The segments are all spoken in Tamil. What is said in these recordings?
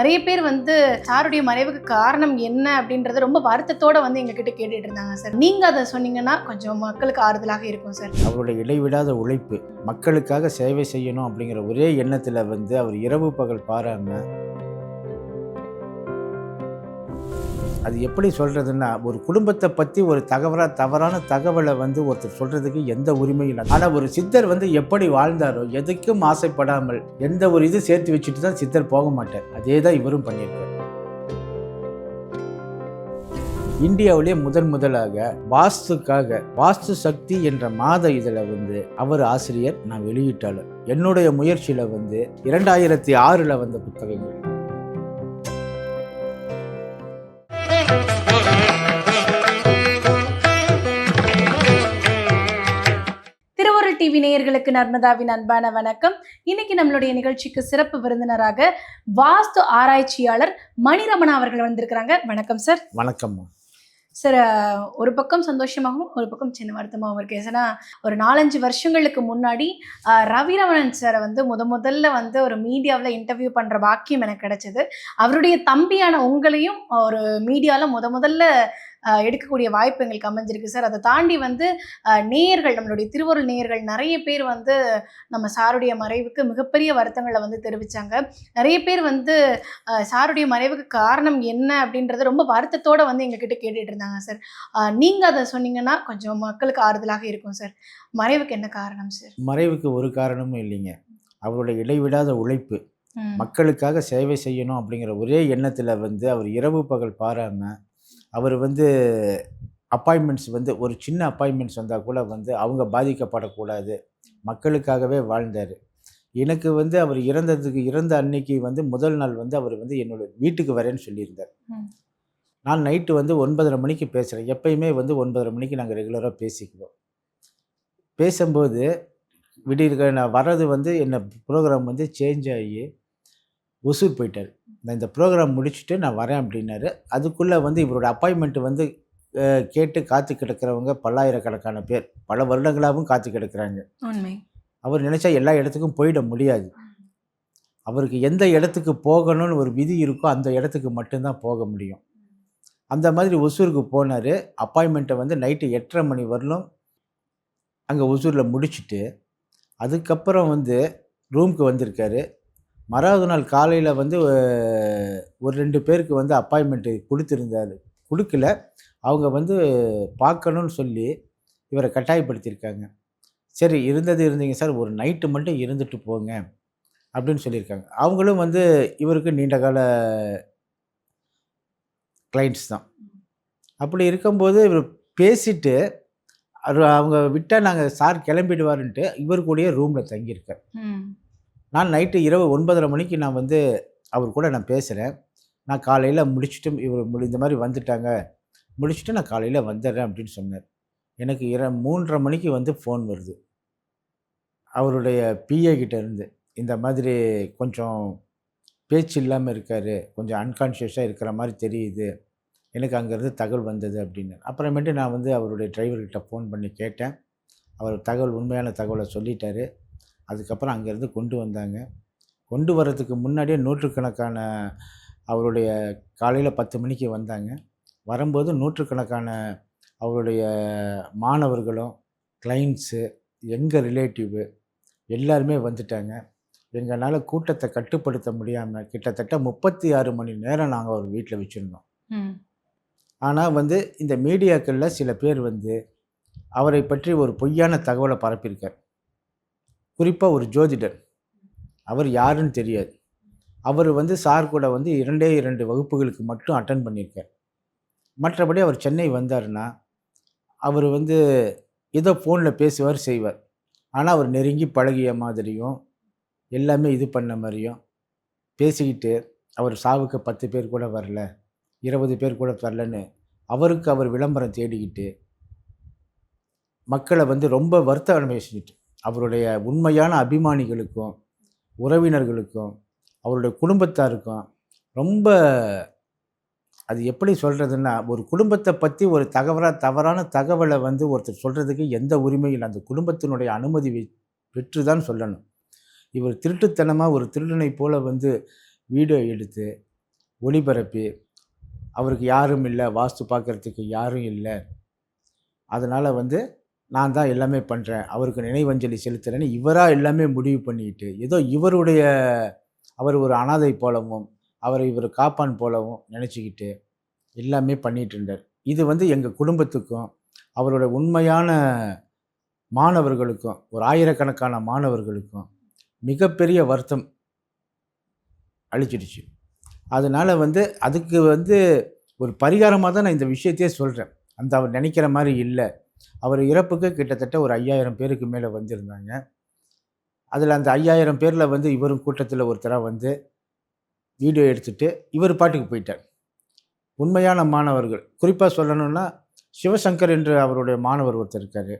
நிறைய பேர் வந்து சாருடைய மறைவுக்கு காரணம் என்ன அப்படின்றத ரொம்ப வருத்தத்தோட வந்து எங்ககிட்ட கேட்டுட்டு இருந்தாங்க சார். நீங்க அதை சொன்னீங்கன்னா கொஞ்சம் மக்களுக்கு ஆறுதலாக இருக்கும் சார். அவருடைய இடைவிடாத உழைப்பு மக்களுக்காக சேவை செய்யணும் அப்படிங்கிற ஒரே எண்ணத்தில் வந்து அவர் இரவு பகல் பாராம அது எப்படி சொல்கிறதுன்னா ஒரு குடும்பத்தை பற்றி ஒரு தகவலாக தவறான தகவலை வந்து ஒருத்தர் சொல்கிறதுக்கு எந்த உரிமையும் இல்லை ஆனால் ஒரு சித்தர் வந்து எப்படி வாழ்ந்தாரோ எதுக்கும் ஆசைப்படாமல் எந்த ஒரு இது சேர்த்து வச்சுட்டு தான் சித்தர் போக மாட்டார். அதே தான் இவரும் பண்ணியிருக்கார். இந்தியாவிலே முதன் முதலாக வாஸ்துக்காக வாஸ்து சக்தி என்ற மாத இதில் வந்து அவர் ஆசிரியர் நான் வெளியிட்டாலும். என்னுடைய முயற்சியில் வந்து இரண்டாயிரத்தி ஆறில் வந்த புத்தகங்கள். டிவி நேயர்களுக்கு நர்மதாவின் அன்பான வணக்கம். இன்னைக்கு நம்மளுடைய நிகழ்ச்சிக்கு சிறப்பு விருந்தினராக வாஸ்து ஆராய்ச்சியாளர் மணிரமணா அவர்கள் வந்திருக்கிறாங்க. வணக்கம் சார். வணக்கம்மா. சார் ஒரு பக்கம் சந்தோஷமாகவும் ஒரு பக்கம் சின்ன வருத்தமாகவும் இருக்கு. ஏன்னா ஒரு நாலஞ்சு வருஷங்களுக்கு முன்னாடி ரவிரமணன் சாரை வந்து முத முதல்ல வந்து ஒரு மீடியாவில் இன்டர்வியூ பண்ணுற பாக்கியம் எனக்கு கிடைச்சது. அவருடைய தம்பியான உங்களையும் ஒரு மீடியாவில் முத முதல்ல எடுக்கக்கூடிய வாய்ப்பு எங்களுக்கு அமைஞ்சிருக்கு சார். அதை தாண்டி வந்து நேயர்கள் நம்மளுடைய திருவருள் நேயர்கள் நிறைய பேர் வந்து நம்ம சாருடைய மறைவுக்கு மிகப்பெரிய வருத்தங்களை வந்து தெரிவித்தாங்க நிறைய பேர் வந்து சாருடைய மறைவுக்கு காரணம் என்ன அப்படின்றத ரொம்ப வருத்தத்தோட வந்து எங்ககிட்ட கேட்டுட்டு இருந்தாங்க சார். அஹ், நீங்க அதை சொன்னீங்கன்னா கொஞ்சம் மக்களுக்கு ஆறுதலாக இருக்கும் சார். மறைவுக்கு என்ன காரணம் சார்? மறைவுக்கு ஒரு காரணமும் இல்லைங்க. அவருடைய இடைவிடாத உழைப்பு. மக்களுக்காக சேவை செய்யணும் அப்படிங்கிற ஒரே எண்ணத்தில் வந்து அவர் இரவு பகல் பாராமல் அவர் வந்து அப்பாயின்மெண்ட்ஸ் வந்து ஒரு சின்ன அப்பாயின்மெண்ட்ஸ் வந்தால் கூட வந்து அவங்க பாதிக்கப்படக்கூடாது. மக்களுக்காகவே வாழ்ந்தார். எனக்கு வந்து அவர் இறந்ததுக்கு இறந்த அன்னைக்கு வந்து முதல் நாள் வந்து அவர் வந்து என்னோட வீட்டுக்கு வரேன்னு சொல்லியிருந்தார். நான் நைட்டு வந்து ஒன்பதரை மணிக்கு பேசுகிறேன் எப்பயுமே வந்து ஒன்பதரை மணிக்கு நாங்கள் ரெகுலராக பேசிக்குவோம். பேசும்போது விடியிருக்க நான் வர்றது வந்து என்ன ப்ரோக்ராம் வந்து சேஞ்ச் ஆகி ஒசூர் போயிட்டார். நான் இந்த ப்ரோக்ராம் முடிச்சுட்டு நான் வரேன் அப்படின்னாரு. அதுக்குள்ளே வந்து இவரோட அப்பாயின்மெண்ட் வந்து கேட்டு காத்து கிடக்கிறவங்க பல்லாயிரக்கணக்கான பேர். பல வருடங்களாகவும் காத்து கிடக்கிறாங்க. அவர் நினச்சா எல்லா இடத்துக்கும் போயிட முடியாது. அவருக்கு எந்த இடத்துக்கு போகணும்னு ஒரு விதி இருக்கோ அந்த இடத்துக்கு மட்டும்தான் போக முடியும். அந்த மாதிரி ஒசூருக்கு போனார். அப்பாயின்மெண்ட்டை வந்து நைட்டு எட்டரை மணி வரலும் அங்கே ஒசூரில் முடிச்சுட்டு அதுக்கப்புறம் வந்து ரூமுக்கு வந்திருக்காரு. மறாவது நாள் காலையில் வந்து ஒரு ரெண்டு பேருக்கு வந்து அப்பாயின்மெண்ட்டு கொடுத்துருந்தாரு. கொடுக்கல. அவங்க வந்து பார்க்கணும்னு சொல்லி இவரை கட்டாயப்படுத்தியிருக்காங்க. சரி இருந்தது இருந்தீங்க சார் ஒரு நைட்டு மட்டும் இருந்துட்டு போங்க அப்படின்னு சொல்லியிருக்காங்க. அவங்களும் வந்து இவருக்கு நீண்ட கால கிளைண்ட்ஸ் தான். அப்படி இருக்கும்போது இவர் பேசிட்டு அவர் அவங்க விட்டால் நாங்கள் சார் கிளம்பிடுவாருன்ட்டு இவர் கூடயே ரூமில் தங்கியிருக்கார். நான் நைட்டு இரவு ஒன்பதரை மணிக்கு நான் வந்து அவர் கூட நான் பேசுகிறேன் நான் காலையில் முடிச்சுட்டு இவர் முடி- இந்த மாதிரி வந்துட்டாங்க. முடிச்சுட்டு நான் காலையில் வந்துடுறேன் அப்படின்னு சொன்னார். எனக்கு இர மூன்றரை மணிக்கு வந்து ஃபோன் வருது. அவருடைய பிஏ கிட்ட இருந்து. இந்த மாதிரி கொஞ்சம் பேச்சு இல்லாமல் இருக்கார். கொஞ்சம் அன்கான்ஷியஸாக இருக்கிற மாதிரி தெரியுது. எனக்கு அங்கேருந்து தகவல் வந்தது அப்படின்னு. அப்புறமேட்டு நான் வந்து அவருடைய டிரைவர்கிட்ட ஃபோன் பண்ணி கேட்டேன். அவர் தகவல் உண்மையான தகவலை சொல்லிட்டாரு. அதுக்கப்புறம் அங்கேருந்து கொண்டு வந்தாங்க. கொண்டு வர்றதுக்கு முன்னாடியே நூற்றுக்கணக்கான அவருடைய காலையில் பத்து மணிக்கு வந்தாங்க. வரும்போது நூற்றுக்கணக்கான அவருடைய மாணவர்களும் கிளைண்ட்ஸு எங்கள் ரிலேட்டிவு எல்லாருமே வந்துட்டாங்க. எங்களால் கூட்டத்தை கட்டுப்படுத்த முடியாமல் கிட்டத்தட்ட முப்பத்தி ஆறு மணி நேரம் நாங்கள் அவர் வீட்டில் வச்சுருந்தோம். ஆனால் வந்து இந்த மீடியாக்களில் சில பேர் வந்து அவரை பற்றி ஒரு பொய்யான தகவலை பரப்பியிருக்கார். குறிப்பாக ஒரு ஜோதிடர். அவர் யாருன்னு தெரியாது. அவர் வந்து சார் கூட வந்து இரண்டே இரண்டு வகுப்புகளுக்கு மட்டும் அட்டன் பண்ணியிருக்கார். மற்றபடி அவர் சென்னை வந்தாருன்னா அவர் வந்து ஏதோ ஃபோனில் பேசுவார் செய்வார். ஆனால் அவர் நெருங்கி பழகிய மாதிரியும் எல்லாமே இது பண்ண மாதிரியும் பேசிக்கிட்டு அவர் சாவுக்கு பத்து பேர் கூட வரல இருபது பேர் கூட வரலன்னு அவருக்கு அவர் விளம்பரம் தேடிக்கிட்டு மக்களை வந்து ரொம்ப வருத்த அனுபவி செஞ்சுட்டு அவருடைய உண்மையான அபிமானிகளுக்கும் உறவினர்களுக்கும் அவருடைய குடும்பத்தாருக்கும் ரொம்ப அது எப்படி சொல்கிறதுன்னா ஒரு குடும்பத்தை பற்றி ஒரு தகவலாக தவறான தகவலை வந்து ஒருத்தர் சொல்கிறதுக்கு எந்த உரிமையும் இல்லை. அந்த குடும்பத்தினுடைய அனுமதி பெற்று தான் சொல்லணும். இவர் திருட்டுத்தனமாக ஒரு திருடனை போல் வந்து வீடியோ எடுத்து ஒளிபரப்பி அவருக்கு யாரும் இல்லை வாஸ்து பார்க்குறதுக்கு யாரும் இல்லை. அதனால் வந்து நான் தான் எல்லாமே பண்ணுறேன் அவருக்கு நினைவஞ்சலி செலுத்துகிறேன்னு இவராக எல்லாமே முடிவு பண்ணிட்டு ஏதோ இவருடைய அவர் ஒரு அனாதை போலவும் அவரை இவர் காப்பான் போலவும் நினச்சிக்கிட்டு எல்லாமே பண்ணிகிட்டு இருந்தார். இது வந்து எங்கள் குடும்பத்துக்கும் அவரோட உண்மையான மாணவர்களுக்கும் ஒரு ஆயிரக்கணக்கான மாணவர்களுக்கும் மிகப்பெரிய வருத்தம் அழிச்சிடுச்சு அதனால் வந்து அதுக்கு வந்து ஒரு பரிகாரமாக தான் நான் இந்த விஷயத்தையே சொல்கிறேன் அந்த அவர் நினைக்கிற மாதிரி இல்லை. அவர் இறப்புக்கு கிட்டத்தட்ட ஒரு ஐயாயிரம் பேருக்கு மேலே வந்திருந்தாங்க. அதில் அந்த ஐயாயிரம் பேரில் வந்து இவரும் கூட்டத்தில் ஒருத்தராக வந்து வீடியோ எடுத்துகிட்டு இவர் பாட்டுக்கு போயிட்டார். உண்மையான மாணவர்கள். குறிப்பாக சொல்லணும்னா சிவசங்கர் என்று அவருடைய மாணவர் ஒருத்தர் இருக்கார்.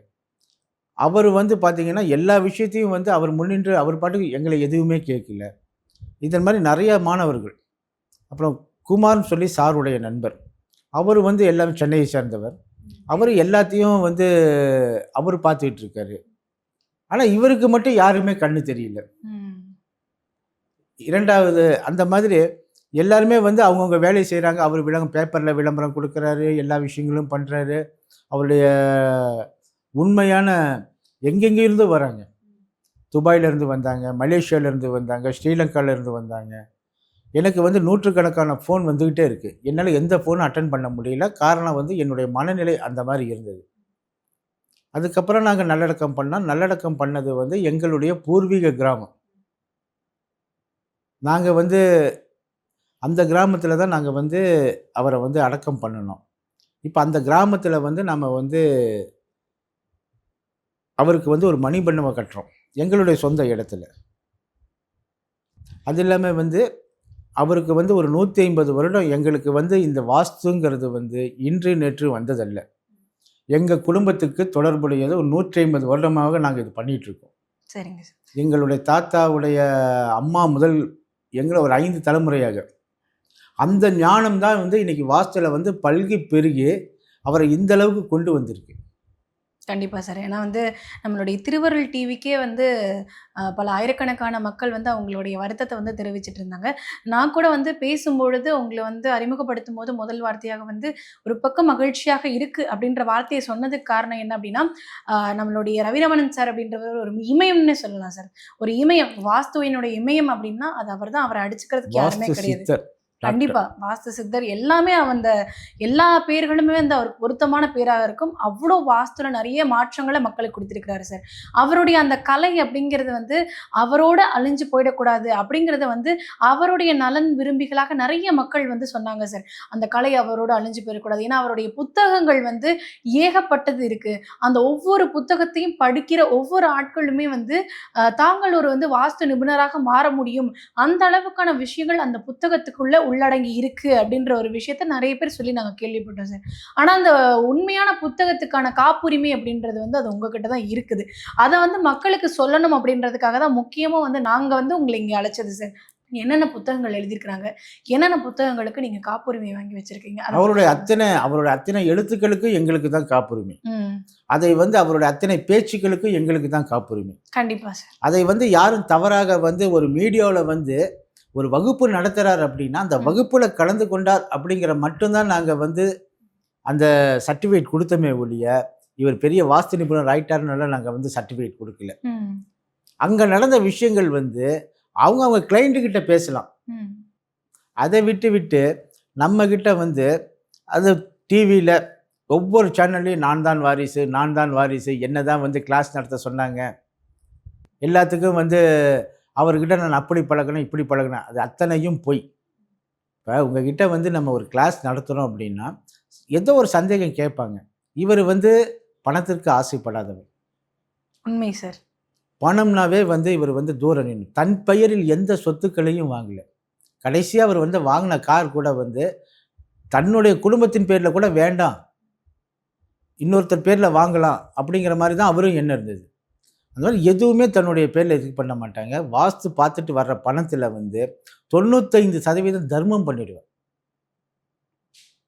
அவர் வந்து பார்த்தீங்கன்னா எல்லா விஷயத்தையும் வந்து அவர் முன்னின்று அவர் பாட்டுக்கு எங்களை எதுவுமே கேட்கல இதன் மாதிரி நிறைய மாணவர்கள். அப்புறம் குமார்னு சொல்லி சாருடைய நண்பர். அவர் வந்து எல்லாமே சென்னையை சேர்ந்தவர். அவர் எல்லாத்தையும் வந்து அவர் பார்த்துக்கிட்டு இருக்காரு. ஆனால் இவருக்கு மட்டும் யாருமே கண்ணு தெரியல. இரண்டாவது அந்த மாதிரி எல்லாருமே வந்து அவங்கவுங்க வேலையை செய்கிறாங்க அவர் விளம்பரம் பேப்பரில் விளம்பரம் கொடுக்குறாரு எல்லா விஷயங்களும் பண்ணுறாரு அவருடைய உண்மையான எங்கெங்கேருந்து வராங்க. துபாயிலேருந்து வந்தாங்க மலேசியாவிலேருந்து வந்தாங்க ஸ்ரீலங்காவிலேருந்து வந்தாங்க. எனக்கு வந்து நூற்றுக்கணக்கான ஃபோன் வந்துக்கிட்டே இருக்குது என்னால் எந்த ஃபோனும் அட்டன் பண்ண முடியல. காரணம் வந்து என்னுடைய மனநிலை அந்த மாதிரி இருந்தது. அதுக்கப்புறம் நாங்கள் நல்லடக்கம் பண்ணோம் நல்லடக்கம் பண்ணது வந்து எங்களுடைய பூர்வீக கிராமம். நாங்கள் வந்து அந்த கிராமத்தில் தான் நாங்கள் வந்து அவரை வந்து அடக்கம் பண்ணணும் இப்போ அந்த கிராமத்தில் வந்து நம்ம வந்து அவருக்கு வந்து ஒரு மணிமண்டபம் கட்டுறோம். எங்களுடைய சொந்த இடத்துல. அது இல்லாமல் வந்து அவருக்கு வந்து ஒரு நூற்றி ஐம்பது வருடம் எங்களுக்கு வந்து இந்த வாஸ்துங்கிறது வந்து இன்று நேற்று வந்ததல்ல. எங்கள் குடும்பத்துக்கு தொடர்புடையது ஒரு நூற்றி ஐம்பது வருடமாக நாங்கள் இது பண்ணிட்டு இருக்கோம் சரிங்க சார். எங்களுடைய தாத்தாவுடைய அம்மா முதல் எங்களை ஒரு ஐந்து தலைமுறையாக. அந்த ஞானம் தான் வந்து இன்னைக்கு வாஸ்துல வந்து பல்கி பெருகி அவரை இந்த அளவுக்கு கொண்டு வந்திருக்கு. கண்டிப்பாக சார். ஏன்னா வந்து நம்மளுடைய திருவருள் டிவிக்கே வந்து பல ஆயிரக்கணக்கான மக்கள் வந்து அவங்களுடைய வருத்தத்தை வந்து தெரிவிச்சிட்டு இருந்தாங்க. நான் கூட வந்து பேசும்பொழுது உங்களை வந்து அறிமுகப்படுத்தும் போது முதல் வார்த்தையாக வந்து ஒரு பக்கம் மகிழ்ச்சியாக இருக்கு அப்படின்ற வார்த்தையை சொன்னதுக்கு காரணம் என்ன அப்படின்னா நம்மளுடைய ரவிரமணன் சார் அப்படின்றவர் ஒரு இமயம்னு சொல்லலாம் சார். ஒரு இமயம் வாஸ்துவினுடைய இமயம் அப்படின்னா அது அவர் தான் அவரை அடிச்சுக்கிறதுக்கு யாருமே கிடையாது. கண்டிப்பா. வாஸ்து சித்தர் எல்லாமே அந்த எல்லா பேர்களுமே வந்து அவருக்கு பொருத்தமான பேராக இருக்கும். அவ்வளோ வாஸ்துல நிறைய மாற்றங்களை மக்களுக்கு கொடுத்துருக்கிறாரு சார். அவருடைய அந்த கலை அப்படிங்கிறது வந்து அவரோட அழிஞ்சு போயிடக்கூடாது அப்படிங்கிறத வந்து அவருடைய நலன் விரும்பிகளாக நிறைய மக்கள் வந்து சொன்னாங்க சார். அந்த கலை அவரோட அழிஞ்சு போயிடக்கூடாது. ஏன்னா அவருடைய புத்தகங்கள் வந்து ஏகப்பட்டது இருக்கு. அந்த ஒவ்வொரு புத்தகத்தையும் படிக்கிற ஒவ்வொரு ஆட்களுமே வந்து தாங்கள் ஒரு வந்து வாஸ்து நிபுணராக மாற முடியும். அந்த அளவுக்கான விஷயங்கள் அந்த புத்தகத்துக்குள்ள உள்ளடங்கி இருக்கு அப்படின்ற ஒரு விஷயத்த நிறைய பேர் சொல்லி நாங்கள் கேள்விப்பட்டோம் சார். ஆனால் அந்த உண்மையான புத்தகத்துக்கான காப்புரிமை அப்படின்றது வந்து அது உங்ககிட்ட தான் இருக்குது. அதை வந்து மக்களுக்கு சொல்லணும் அப்படின்றதுக்காக தான் முக்கியமாக வந்து நாங்கள் வந்து உங்களை இங்கே அழைச்சது சார். என்னென்ன புத்தகங்கள் எழுதியிருக்கிறாங்க? என்னென்ன புத்தகங்களுக்கு நீங்கள் காப்புரிமை வாங்கி வச்சிருக்கீங்க? அவருடைய அத்தனை அவருடைய அத்தனை எழுத்துக்களுக்கு எங்களுக்கு தான் காப்புரிமை. அதை வந்து அவருடைய அத்தனை பேச்சுக்களுக்கு எங்களுக்கு தான் காப்புரிமை. கண்டிப்பாக சார். அதை வந்து யாரும் தவறாக வந்து ஒரு மீடியாவில் வந்து ஒரு வகுப்பு நடத்துகிறார் அப்படின்னா அந்த. வகுப்புல கலந்து கொண்டார் அப்படிங்கிற மட்டும்தான் நாங்கள் வந்து அந்த சர்டிஃபிகேட் கொடுத்தமே ஒழிய இவர் பெரிய வாஸ்து நிபுணர் ஆயிட்டாருனால நாங்கள் வந்து சர்டிஃபிகேட் கொடுக்கல. அங்கே நடந்த விஷயங்கள் வந்து அவங்க அவங்க கிளைண்ட்டு கிட்ட பேசலாம். அதை விட்டு விட்டு நம்ம கிட்ட வந்து அது டிவியில் ஒவ்வொரு சேனல்லையும் நான் தான் வாரிசு நான் தான் வாரிசு என்ன தான் வந்து கிளாஸ் நடத்த சொன்னாங்க. எல்லாத்துக்கும் வந்து அவர்கிட்ட நான் அப்படி பழகணும் இப்படி பழகினேன். அது அத்தனையும் பொய். இப்போ உங்ககிட்ட வந்து நம்ம ஒரு கிளாஸ் நடத்துகிறோம் அப்படின்னா ஏதோ ஒரு சந்தேகம் கேட்பாங்க. இவர் வந்து பணத்திற்கு ஆசைப்படாதவர். உண்மை சார் பணம்னாவே வந்து இவர் வந்து தூரம் நின்று தன் பெயரில் எந்த சொத்துக்களையும் வாங்கல. கடைசியாக அவர் வந்து வாங்கின கார் கூட வந்து தன்னுடைய குடும்பத்தின் பேரில் கூட வேண்டாம். இன்னொருத்தர் பேரில் வாங்கலாம் அப்படிங்கிற மாதிரி தான் அவரும் என்ன இருந்தது. அந்த மாதிரி எதுவுமே தன்னுடைய பேரில் இது பண்ண மாட்டாங்க. வாஸ்து பார்த்துட்டு வர்ற பணத்தில் வந்து தொண்ணூத்தைந்து சதவீதம் தர்மம் பண்ணிடுவார்.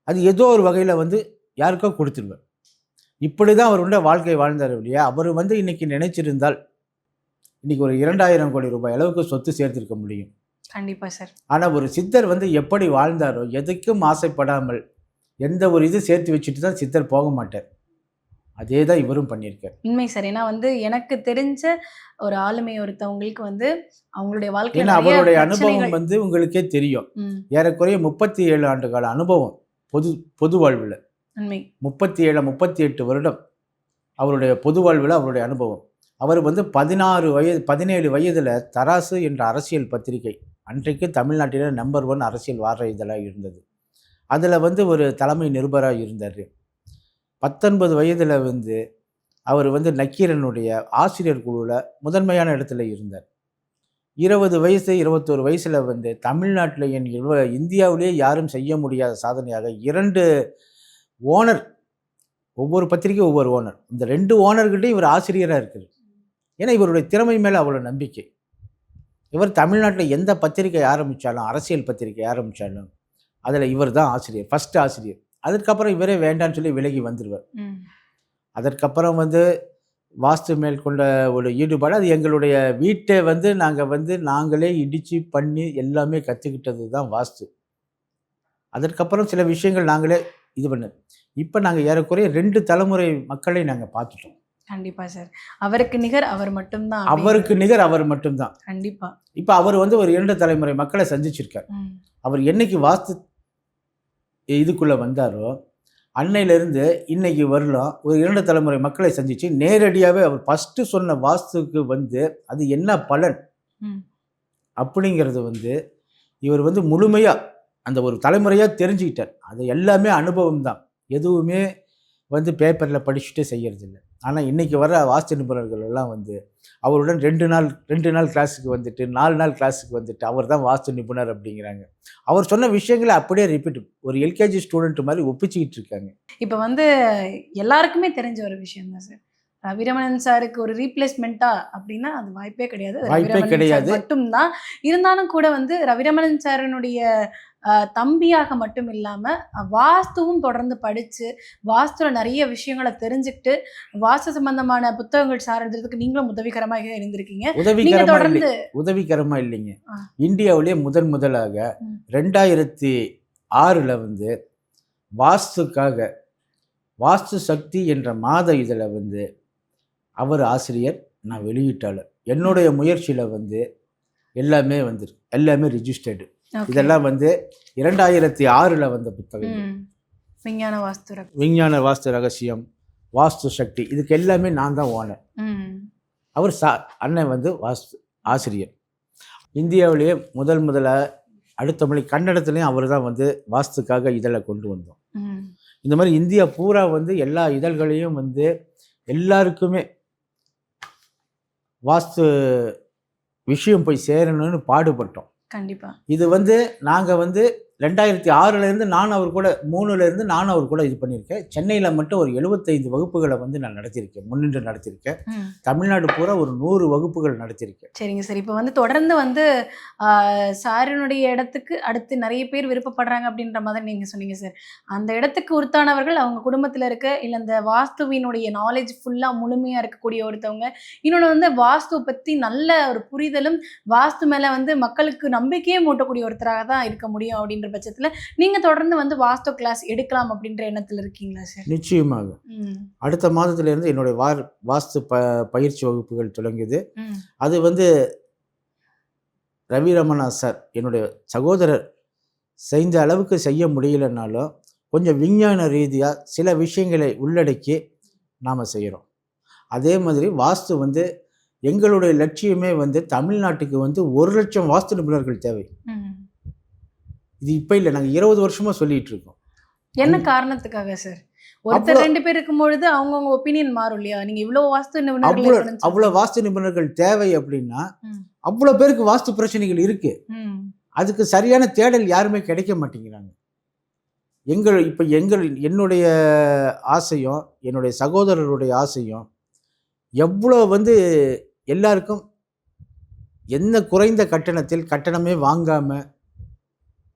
அது ஏதோ ஒரு வகையில் வந்து யாருக்கோ கொடுத்துருவார். இப்படி தான் அவருடைய வாழ்க்கை வாழ்ந்தார் இல்லையா? அவர் வந்து இன்னைக்கு நினைச்சிருந்தால் இன்னைக்கு ஒரு இரண்டாயிரம் கோடி ரூபாய் அளவுக்கு சொத்து சேர்த்திருக்க முடியும். கண்டிப்பா சார் ஆனால் ஒரு சித்தர் வந்து எப்படி வாழ்ந்தாரோ எதுக்கும் ஆசைப்படாமல் எந்த ஒரு இது சேர்த்து வச்சுட்டு தான் சித்தர் போக மாட்டார். அதே தான் இவரும் பண்ணியிருக்கார். உண்மை சார். ஏன்னா வந்து எனக்கு தெரிஞ்ச ஒரு ஆளுமை ஒருத்தவங்களுக்கு வந்து அவங்களுடைய வாழ்க்கையில அவருடைய அனுபவம் வந்து உங்களுக்கே தெரியும். ஏறக்குறைய முப்பத்தி ஏழு ஆண்டு கால அனுபவம் பொது பொது வாழ்வில். உண்மை. முப்பத்தி ஏழு முப்பத்தி எட்டு வருடம் அவருடைய பொது வாழ்வில் அவருடைய அனுபவம். அவர் வந்து பதினாறு வயது பதினேழு வயதில் தராசு என்ற அரசியல் பத்திரிகை அன்றைக்கு தமிழ்நாட்டில் நம்பர் ஒன் அரசியல் வார இதழாக இருந்தது. அதில் வந்து ஒரு தலைமை நிருபராக இருந்தார். பத்தொன்பது வயதில் வந்து அவர் வந்து நக்கீரனுடைய ஆசிரியர் குழுவில் முதன்மையான இடத்துல இருந்தார். இருபது வயசு இருபத்தோரு வயசில் வந்து தமிழ்நாட்டில் என் இவ இந்தியாவிலேயே யாரும் செய்ய முடியாத சாதனையாக இரண்டு ஓனர் ஒவ்வொரு பத்திரிக்கை ஒவ்வொரு ஓனர். இந்த ரெண்டு ஓனர்கிட்டையும் இவர் ஆசிரியராக இருக்குது ஏன்னா இவருடைய திறமை மேலே அவ்வளோ நம்பிக்கை. இவர் தமிழ்நாட்டில் எந்த பத்திரிக்கை ஆரம்பித்தாலும் அரசியல் பத்திரிக்கை ஆரம்பித்தாலும் அதில் இவர் தான் ஆசிரியர் ஃபஸ்ட் ஆசிரியர். அதுக்கப்புறம் இவரே வேண்டான்னு சொல்லி விலகி வந்துடுவார் அதற்கப்புறம் வந்து வாஸ்து மேல் கொண்ட ஒரு ஈடுபாடு அது எங்களுடைய வீட்டை வந்து நாங்கள் வந்து நாங்களே இடித்து பண்ணி எல்லாமே கற்றுக்கிட்டது தான் வாஸ்து. அதற்கப்புறம் சில விஷயங்கள் நாங்களே இது பண்ண இப்போ நாங்கள் ஏறக்குறைய ரெண்டு தலைமுறை மக்களை நாங்கள் பார்த்துட்டோம். கண்டிப்பா சார். அவருக்கு நிகர் அவர் மட்டும்தான் அவருக்கு நிகர் அவர் மட்டும்தான். கண்டிப்பா. இப்போ அவர் வந்து ஒரு இரண்டு தலைமுறை மக்களை சந்திச்சிருக்கார். அவர் என்னைக்கு வாஸ்து இதுக்குள்ளே வந்தாரோ அன்னையிலிருந்து இன்னைக்கு வரலாம் ஒரு இரண்டு தலைமுறை மக்களை சந்தித்து நேரடியாகவே அவர் ஃபஸ்ட்டு சொன்ன வாஸ்துக்கு வந்து அது என்ன பலன். அப்படிங்கிறது வந்து இவர் வந்து முழுமையாக அந்த ஒரு தலைமுறையாக தெரிஞ்சுக்கிட்டார். அது எல்லாமே அனுபவம் தான் எதுவுமே வந்து பேப்பரில் படிச்சுட்டு செய்யறதில்ல. ஆனால் இன்றைக்கி வர வாஸ்து நிபுணர்கள் எல்லாம் வந்து அவருடன் ரெண்டு நாள் ரெண்டு நாள் கிளாஸுக்கு வந்துட்டு நாலு நாள் கிளாஸுக்கு வந்துட்டு அவர் தான் வாஸ்து நிபுணர் அப்படிங்கிறாங்க. அவர் சொன்ன விஷயங்களை அப்படியே ரிப்பீட் ஒரு எல்கேஜி ஸ்டூடெண்ட் மாதிரி ஒப்பிச்சுக்கிட்டு இருக்காங்க. இப்ப வந்து எல்லாருக்குமே தெரிஞ்ச ஒரு விஷயம் தான் சார். ரவிரமணன் சாருக்கு ஒரு ரீப்ளேஸ்மெண்ட்டா அப்படின்னா அது வாய்ப்பே கிடையாது. வாய்ப்பே கிடையாது. மட்டும்தான். இருந்தாலும் கூட வந்து ரவிரமணன் சாரினுடைய தம்பியாக மட்டும் இல்லாம அஹ், வாஸ்துவும் தொடர்ந்து படிச்சு வாஸ்துல நிறைய விஷயங்களை தெரிஞ்சுக்கிட்டு வாஸ்து சம்பந்தமான புத்தகங்கள் சார் எழுதுறதுக்கு நீங்களும் உதவிகரமாக இருந்திருக்கீங்க நீங்க உதவிகரமா இல்லை தொடர்ந்து உதவிகரமா இல்லைங்க ஆ. இந்தியாவிலேயே முதன் முதலாக. ரெண்டாயிரத்தி ஆறில் வந்து வாஸ்துக்காக வாஸ்து சக்தி என்ற மாத இதில் வந்து அவர் ஆசிரியர் நான் வெளியிட்டாளர் என்னுடைய முயற்சியில் வந்து எல்லாமே வந்துருக்கு எல்லாமே ரிஜிஸ்டர்டு. இதெல்லாம் வந்து இரண்டாயிரத்தி ஆறில் வந்த புத்தகம். விஞ்ஞான வாஸ்து ரக்- விஞ்ஞான வாஸ்து ரகசியம் வாஸ்து சக்தி இதுக்கு எல்லாமே நான் தான் ஓனர். அவர் சா அண்ணன் வந்து வாஸ்து ஆசிரியர். இந்தியாவிலேயே முதல் முதலாக அடுத்த மொழி கன்னடத்துலேயும் அவர் தான் வந்து வாஸ்துக்காக இதழை கொண்டு வந்தோம். இந்த மாதிரி இந்தியா பூரா வந்து எல்லா இதழ்களையும் வந்து எல்லாருக்குமே வாஸ்து விஷயம் போய் சேரணும்னு பாடுபட்டோம். கண்டிப்பா. இது வந்து நாங்கள் வந்து ரெண்டாயிரத்தி ஆறுலேருந்து நான் அவர் கூட மூணுலேருந்து நான் அவர் கூட இது பண்ணியிருக்கேன். சென்னையில் மட்டும் ஒரு எழுபத்தைந்து வகுப்புகளை வந்து நான் நடத்தியிருக்கேன் முன்னின்று நடத்தியிருக்கேன். தமிழ்நாடு பூரா ஒரு நூறு வகுப்புகள் நடத்தியிருக்கேன். சரிங்க சார். இப்போ வந்து தொடர்ந்து வந்து சாரினுடைய இடத்துக்கு அடுத்து நிறைய பேர் விருப்பப்படுறாங்க அப்படின்ற மாதிரி நீங்கள் சொன்னீங்க சார். அந்த இடத்துக்கு உருத்தானவர்கள் அவங்க குடும்பத்தில் இருக்க இல்லை இந்த வாஸ்துவினுடைய நாலேஜ் ஃபுல்லாக முழுமையாக இருக்கக்கூடிய ஒருத்தவங்க இன்னொன்று வந்து வாஸ்துவை பற்றி நல்ல ஒரு புரிதலும் வாஸ்து மேலே வந்து மக்களுக்கு நம்பிக்கையே மூட்டக்கூடிய ஒருத்தராக தான் இருக்க முடியும் அப்படின்ற பட்சத்தில் நீங்கள் தொடர்ந்து வந்து வாஸ்து கிளாஸ் எடுக்கலாம் அப்படின்ற எண்ணத்தில் இருக்கீங்களா சார் நிச்சயமாக. அடுத்த மாதத்துலேருந்து என்னுடைய வார் வாஸ்து ப பயிற்சி வகுப்புகள் தொடங்குது ம். அது வந்து ரவி ரமணா சார் என்னுடைய சகோதரர் செய்த அளவுக்கு செய்ய முடியலனாலும் கொஞ்சம் விஞ்ஞான ரீதியாக சில விஷயங்களை உள்ளடக்கி நாம் செய்கிறோம் அதே மாதிரி வாஸ்து வந்து எங்களுடைய லட்சியமே வந்து தமிழ்நாட்டுக்கு வந்து ஒரு லட்சம் வாஸ்து நிபுணர்கள் தேவை. இது இப்போ இல்லை நாங்கள் இருபது வருஷமாக சொல்லிகிட்டு இருக்கோம். என்ன காரணத்துக்காக சார் ஒருத்தர் ரெண்டு பேர் இருக்கும்பொழுது அவங்கவுங்க ஒப்பீனியன் மாறும் இல்லையா? நீங்க இவ்வளவு வாஸ்து நிபுணர்கள் அவ்வளோ வாஸ்து நிபுணர்கள் தேவை அப்படின்னா. அவ்வளோ பேருக்கு வாஸ்து பிரச்சனைகள். ம், அதுக்கு சரியான தேடல் யாருமே கிடைக்க மாட்டேங்கிறாங்க. எங்கள் இப்போ எங்கள் என்னுடைய ஆசையும் என்னுடைய சகோதரருடைய ஆசையும் எவ்வளோ வந்து எல்லாருக்கும் என்ன குறைந்த கட்டணத்தில் கட்டணமே வாங்காமல்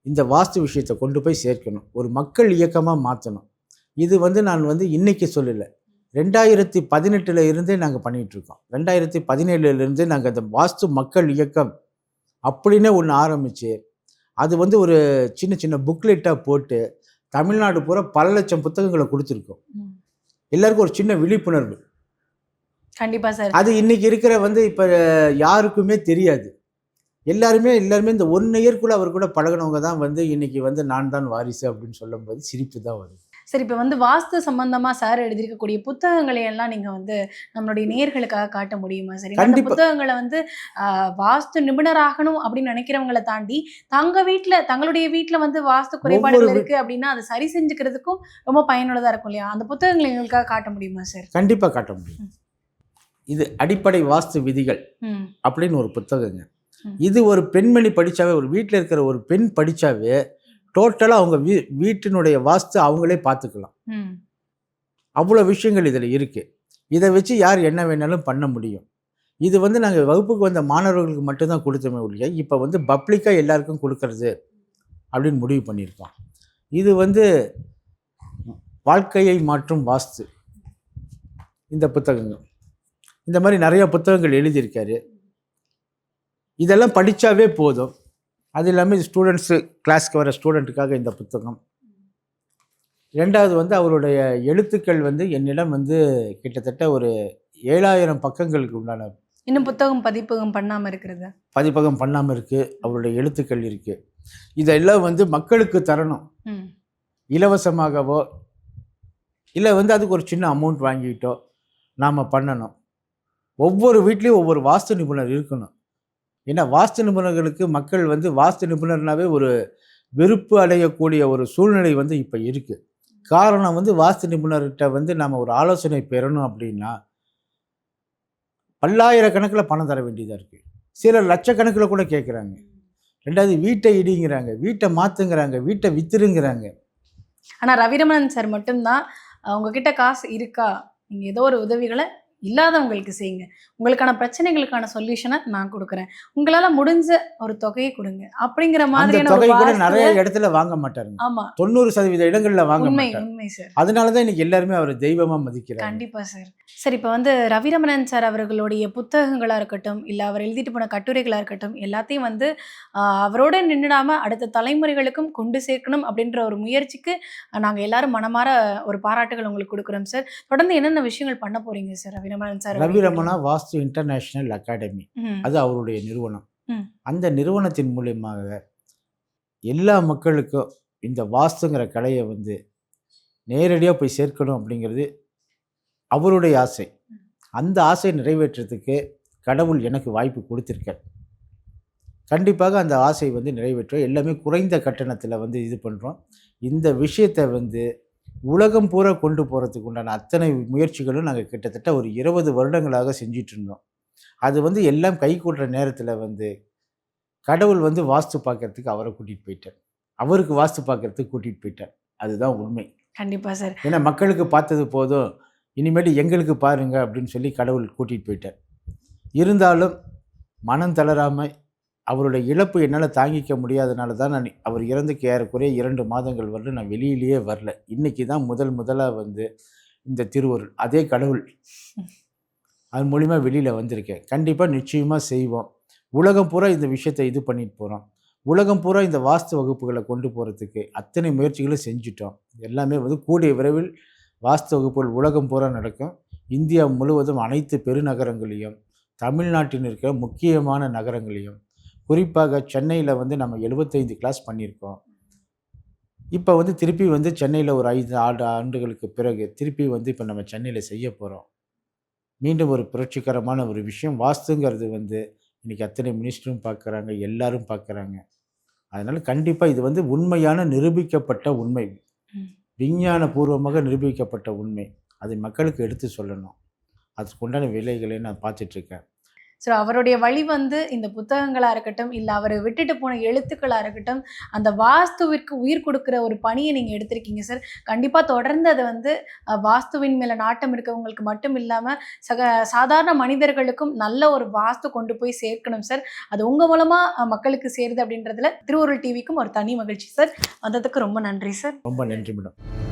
இந்த வாஸ்து விஷயத்தை கொண்டு போய் சேர்க்கணும். ஒரு மக்கள் இயக்கமாக மாற்றணும் இது வந்து நான் வந்து இன்னைக்கு சொல்லலை. ரெண்டாயிரத்தி பதினெட்டில் இருந்தே நாங்கள் பண்ணிகிட்ருக்கோம் ரெண்டாயிரத்தி பதினேழுலேருந்தே நாங்கள் அந்த வாஸ்து மக்கள் இயக்கம் அப்படின்னே ஒன்று ஆரம்பிச்சு அது வந்து ஒரு சின்ன சின்ன புக்லெட்டாக போட்டு தமிழ்நாடு பூரா பல லட்சம் புத்தகங்களை கொடுத்துருக்கோம். எல்லாருக்கும் ஒரு சின்ன விழிப்புணர்வு. கண்டிப்பா சார். அது இன்னைக்கு இருக்கிற வந்து இப்போ யாருக்குமே தெரியாது. எல்லாருமே எல்லாருமே இந்த ஒன் இயர்க்குள்ள அவர் கூட பழகுனவங்க தான் வந்து இன்னைக்கு வந்து நான் தான் வாரிசு அப்படின்னு சொல்லும்போது சிரிப்பு தான் வருது. சரி இப்போ வந்து வாஸ்து சம்பந்தமா சார் எழுதியிருக்கக்கூடிய புத்தகங்களை எல்லாம் நீங்க வந்து நம்மளுடைய நேர்களுக்காக காட்ட முடியுமா சரி? அந்த. புத்தகங்களை வந்து வாஸ்து நிபுணராகணும் அப்படின்னு நினைக்கிறவங்கள தாண்டி தங்க வீட்ல தங்களுடைய வீட்ல வந்து வாஸ்து குறைபாடுகள் இருக்கு அப்படின்னா அதை சரி செஞ்சுக்கிறதுக்கும் ரொம்ப பயனுள்ளதா இருக்கும் இல்லையா? அந்த புத்தகங்களை எங்களுக்காக காட்ட முடியுமா சார்? கண்டிப்பாக காட்ட முடியும். இது அடிப்படை வாஸ்து விதிகள் அப்படின்னு ஒரு புத்தகங்க. இது ஒரு பெண்மணி படிச்சாவே ஒரு வீட்டில் இருக்கிற ஒரு பெண் படிச்சாவே டோட்டலாக அவங்க வீ வீட்டினுடைய வாஸ்து அவங்களே பார்த்துக்கலாம் அவ்வளோ விஷயங்கள் இதில் இருக்குது இதை வச்சு யார் என்ன வேணாலும் பண்ண முடியும். இது வந்து நாங்கள் வகுப்புக்கு வந்த மாணவர்களுக்கு மட்டும்தான் கொடுத்தோமே ஒழிய இப்போ வந்து பப்ளிக்காக எல்லாருக்கும் கொடுக்கறது அப்படின்னு முடிவு பண்ணியிருக்கோம். இது வந்து வாழ்க்கையை மாற்றும் வாஸ்து. இந்த புத்தகங்கள். இந்த மாதிரி நிறைய புத்தகங்கள் எழுதியிருக்காரு. இதெல்லாம் படித்தாவே போதும். அது இல்லாமல் ஸ்டூடெண்ட்ஸு கிளாஸ்க்கு வர ஸ்டூடெண்ட்டுக்காக இந்த புத்தகம். ரெண்டாவது வந்து அவருடைய எழுத்துக்கள் வந்து என்னிடம் வந்து கிட்டத்தட்ட ஒரு ஏழாயிரம் பக்கங்களுக்கு உண்டான இன்னும் புத்தகம் பதிப்பகம் பண்ணாம இருக்கிறது? பதிப்பகம் பண்ணாமல் இருக்குது அவருடைய எழுத்துக்கள் இருக்குது இதெல்லாம் வந்து மக்களுக்கு தரணும். இலவசமாகவோ இல்லை வந்து அதுக்கு ஒரு சின்ன அமௌண்ட் வாங்கிக்கிட்டோ நாம் பண்ணணும். ஒவ்வொரு வீட்லேயும் ஒவ்வொரு வாஸ்து நிபுணர் இருக்கணும். ஏன்னா வாஸ்து நிபுணர்களுக்கு மக்கள் வந்து வாஸ்து நிபுணர்னாவே ஒரு வெறுப்பு அடையக்கூடிய ஒரு சூழ்நிலை வந்து இப்போ இருக்குது காரணம் வந்து வாஸ்து நிபுணர்கிட்ட வந்து நம்ம ஒரு ஆலோசனை பெறணும் அப்படின்னா பல்லாயிரக்கணக்கில் பணம் தர வேண்டியதாக இருக்குது சிலர் லட்சக்கணக்கில் கூட கேட்குறாங்க ரெண்டாவது வீட்டை இடிங்கிறாங்க வீட்டை மாற்றுங்கிறாங்க வீட்டை வித்துருங்கிறாங்க. ஆனால் ரவிரமணன் சார் மட்டும்தான் உங்ககிட்ட காசு இருக்கா? நீங்கள் ஏதோ ஒரு உதவிகளை இல்லாதவங்களுக்கு செய்யுங்க. உங்களுக்கான பிரச்சனைகளுக்கான சொல்யூஷனை நான் கொடுக்குறேன். உங்களால முடிஞ்ச ஒரு தொகையை கொடுங்க. அப்படிங்கிற மாதிரியான தொகை கூட நிறைய இடத்துல வாங்க மாட்டாருங்க. ஆமா. தொண்ணூறு சதவீத இடங்கள்ல வாங்க உண்மை மாட்டார். உண்மை சார். அதனால தான் இன்னைக்கு எல்லாருமே அவர் தெய்வமா மதிக்கிறாங்க. கண்டிப்பா சார். சார் இப்போ வந்து ரவிரமணன் சார் அவர்களுடைய புத்தகங்களா இருக்கட்டும் இல்ல அவர் எழுதிட்டு போன கட்டுரைகளா இருக்கட்டும் எல்லாத்தையும் வந்து அவரோட நின்றுடாம அடுத்த தலைமுறைகளுக்கும் கொண்டு சேர்க்கணும் அப்படின்ற ஒரு முயற்சிக்கு ஆஹ், நாங்க எல்லாரும் மனமாற ஒரு பாராட்டுகள் உங்களுக்கு கொடுக்குறோம் சார். தொடர்ந்து என்னென்ன விஷயங்கள் பண்ண போறீங்க sir Raviramanan sir Ravi Ramana Vastu international academy. அது அவருடைய நிறுவனம். அந்த நிறுவனத்தின் மூலியமாக எல்லா மக்களுக்கும் இந்த வாஸ்துங்கிற கலையை வந்து நேரடியாக போய் சேர்க்கணும் அப்படிங்கிறது அவருடைய ஆசை. அந்த ஆசையை நிறைவேற்றுறதுக்கு கடவுள் எனக்கு வாய்ப்பு கொடுத்துருக்கார். கண்டிப்பாக அந்த ஆசை வந்து நிறைவேற்ற எல்லாமே குறைந்த கட்டணத்தில் வந்து இது பண்ணுறோம் இந்த விஷயத்தை வந்து உலகம் பூரா கொண்டு போகிறதுக்கு உண்டான அத்தனை முயற்சிகளும் நாங்கள் கிட்டத்தட்ட ஒரு இருபது வருடங்களாக செஞ்சிட்டு இருந்தோம். அது வந்து எல்லாம் கை கூட்டுற நேரத்தில் வந்து கடவுள் வந்து வாஸ்து பார்க்கறதுக்கு அவரை கூட்டிகிட்டு போயிட்டார். அவருக்கு வாஸ்து பார்க்கறதுக்கு கூட்டிகிட்டு போயிட்டார். அதுதான் உண்மை. கண்டிப்பா சார். ஏன்னா மக்களுக்கு பார்த்தது போதும் இனிமேட்டு எங்களுக்கு பாருங்க அப்படின்னு சொல்லி கடவுள் கூட்டிகிட்டு போயிட்டார். இருந்தாலும் மனம் தளராமல் அவருடைய இழப்பு என்னால் தாங்கிக்க முடியாதனால தான் நான் அவர் இறந்துக்கு ஏறக்குறைய இரண்டு மாதங்கள் வரல நான் வெளியிலேயே வரல. இன்னைக்கு தான் முதல் முதலாக வந்து இந்த திருவருள். அதே கடவுள் அது மூலிமா வெளியில் வந்திருக்கேன் கண்டிப்பாக நிச்சயமாக செய்வோம். உலகம் பூரா இந்த விஷயத்தை இது பண்ணிட்டு போகிறோம் உலகம் பூரா இந்த வாஸ்து வகுப்புகளை கொண்டு போகிறதுக்கு அத்தனை முயற்சிகளும் செஞ்சிட்டோம். எல்லாமே வந்து கூடிய விரைவில் வாஸ்து வகுப்புகள் உலகம் பூரா நடக்கும். இந்தியா முழுவதும் அனைத்து பெருநகரங்களையும் தமிழ்நாட்டில் இருக்கிற முக்கியமான நகரங்களையும் குறிப்பாக சென்னையில் வந்து நம்ம எழுபத்தைந்து கிளாஸ் பண்ணியிருக்கோம். இப்போ வந்து திருப்பி வந்து சென்னையில் ஒரு ஐந்து ஆண்டு ஆண்டுகளுக்கு பிறகு திருப்பி வந்து இப்போ நம்ம சென்னையில் செய்ய போகிறோம் மீண்டும் ஒரு புரட்சிகரமான ஒரு விஷயம். வாஸ்துங்கிறது வந்து இன்றைக்கி அத்தனை மினிஸ்டரும் பார்க்குறாங்க எல்லாரும் பார்க்குறாங்க அதனால் கண்டிப்பாக இது வந்து உண்மையான நிரூபிக்கப்பட்ட உண்மை. விஞ்ஞான பூர்வமாக நிரூபிக்கப்பட்ட உண்மை. அதை மக்களுக்கு எடுத்து சொல்லணும். அதுக்குண்டான வேலைகளை நான் பார்த்துட்ருக்கேன் ஸோ அவருடைய வழி வந்து இந்த புத்தகங்களாக இருக்கட்டும் இல்லை அவர் விட்டுட்டு போன எழுத்துக்களாக இருக்கட்டும் அந்த வாஸ்துவிற்கு உயிர் கொடுக்குற ஒரு பணியை நீங்கள் எடுத்திருக்கீங்க சார் கண்டிப்பாக தொடர்ந்து அதை வந்து வாஸ்துவின் மேலே நாட்டம் இருக்கவங்களுக்கு மட்டும் இல்லாமல் சக சாதாரண மனிதர்களுக்கும் நல்ல ஒரு வாஸ்து கொண்டு போய் சேர்க்கணும் சார் அது உங்கள் மூலமாக மக்களுக்கு சேருது அப்படின்றதுல திருவருள் டிவிக்கும் ஒரு தனி மகிழ்ச்சி சார் வந்ததுக்கு ரொம்ப நன்றி சார் ரொம்ப நன்றி மேடம்